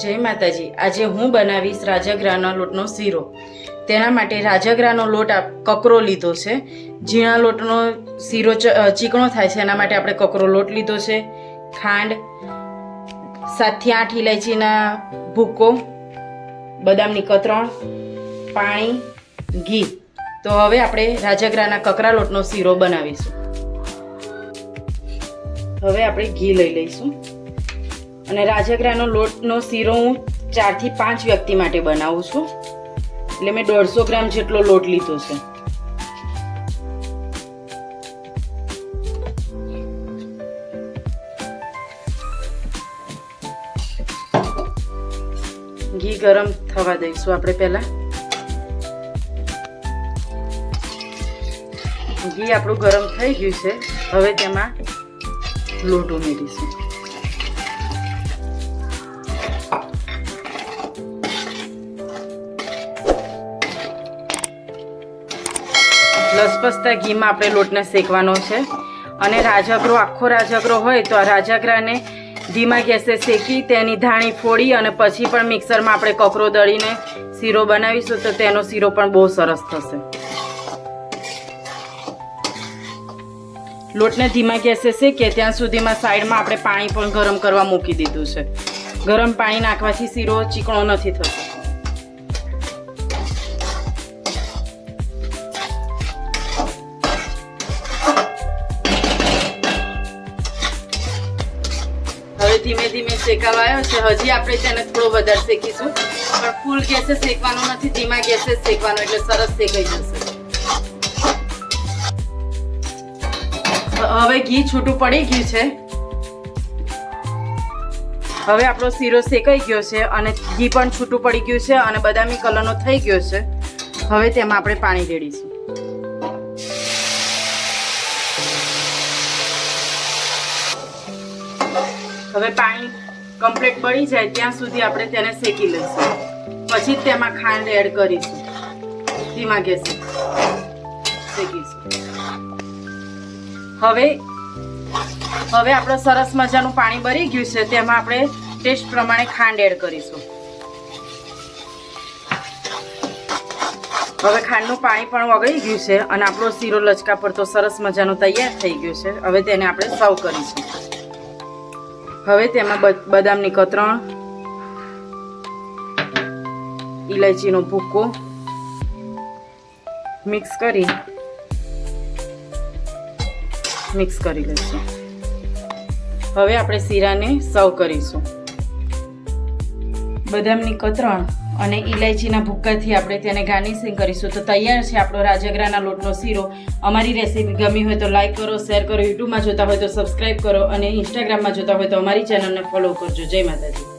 જય માતાજી. આજે હું બનાવીશ રાજાગ્રાના લોટનો શીરો. તેના માટે રાજગરાનો લોટ આપ કકરો લીધો છે. ઝીણા લોટનો શીરો ચીકણો થાય છે, એના માટે આપણે કકરો લોટ લીધો છે. ખાંડ, સાતથી આઠ ઇલાયચીના ભૂકો, બદામની કતરણ, પાણી, ઘી. તો હવે આપણે રાજગરાના કકરા લોટનો શીરો બનાવીશું. હવે આપણે ઘી લઈ લઈશું. અને રાજગરાનો લોટનો શીરો હું ચારથી પાંચ વ્યક્તિ માટે બનાવું છું. એટલે મેં દોઢસો ગ્રામ જેટલો લોટ લીધો છે. ઘી ગરમ થવા દઈશું આપણે પહેલા. ઘી આપણું ગરમ થઈ ગયું છે. હવે તેમાં લોટ ઉમેરીશું. લસપસતા ઘીમાં આપણે લોટને શેકવાનો છે. અને રાજગરો, આખો રાજગરો હોય તો આ રાજગરાને ધીમા ગેસે શેકી, તેની ધાણી ફોડી અને પછી પણ મિક્સરમાં આપણે કકરો દળીને શીરો બનાવીશું તો તેનો શીરો પણ બહુ સરસ થશે. લોટને ધીમા ગેસે શેકીએ, ત્યાં સુધીમાં સાઈડમાં આપણે પાણી પણ ગરમ કરવા મૂકી દીધું છે. ગરમ પાણી નાખવાથી શીરો ચીકણો નથી થતો. ધીમે ધીમે શેકાવા આવ્યો છે. હજી આપણે તેને થોડો વધારે શેકીશું પણ ફૂલ ગેસે શેકવાનો નથી, ધીમા ગેસે શેકવાનો, એટલે સરસ શેકાઈ જશે. હવે ઘી છૂટું પડી ગયું છે. હવે આપણો શીરો શેકાઈ ગયો છે અને ઘી પણ છૂટું પડી ગયું છે અને બદામી કલરનો થઈ ગયો છે. હવે તેમાં આપણે પાણી રેડીશું. હવે પાણી કમ્પ્લીટ બળી જાય, ત્યાં સુધી આપણે તેને શેકી લઈશું. પછી જ તેમાં ખાંડ એડ કરીશું. ધીમા ગેસે શેકીશું. હવે હવે આપણો સરસ મજાનું પાણી બળી ગયું છે, તેમાં આપણે ટેસ્ટ પ્રમાણે ખાંડ એડ કરીશું. હવે ખાંડનું પાણી પણ ઓગળી ગયું છે અને આપણો શીરો લચકા પર તો સરસ મજાનો તૈયાર થઈ ગયો છે. હવે તેને આપણે સર્વ કરીશું. હવે તેમાં બદામની કતરણ ઇલાયચીનો ભૂકો, મિક્સ કરી મિક્સ કરી લઈશું. હવે આપણે શીરાને સર્વ કરીશું. બદામની કતરણ અને ઇલાયચીના ભૂક્કાથી આપણે તેને ગાર્નિશિંગ કરીશું. તો તૈયાર છે આપણો રાજગરાના લોટનો શીરો. અમારી રેસીપી ગમી હોય તો લાઈક કરો, શેર કરો, યુટ્યુબમાં જોતા હોય તો સબસ્ક્રાઈબ કરો અને ઇન્સ્ટાગ્રામમાં જોતા હોય તો અમારી ચેનલને ફોલો કરજો. જય માતાજી.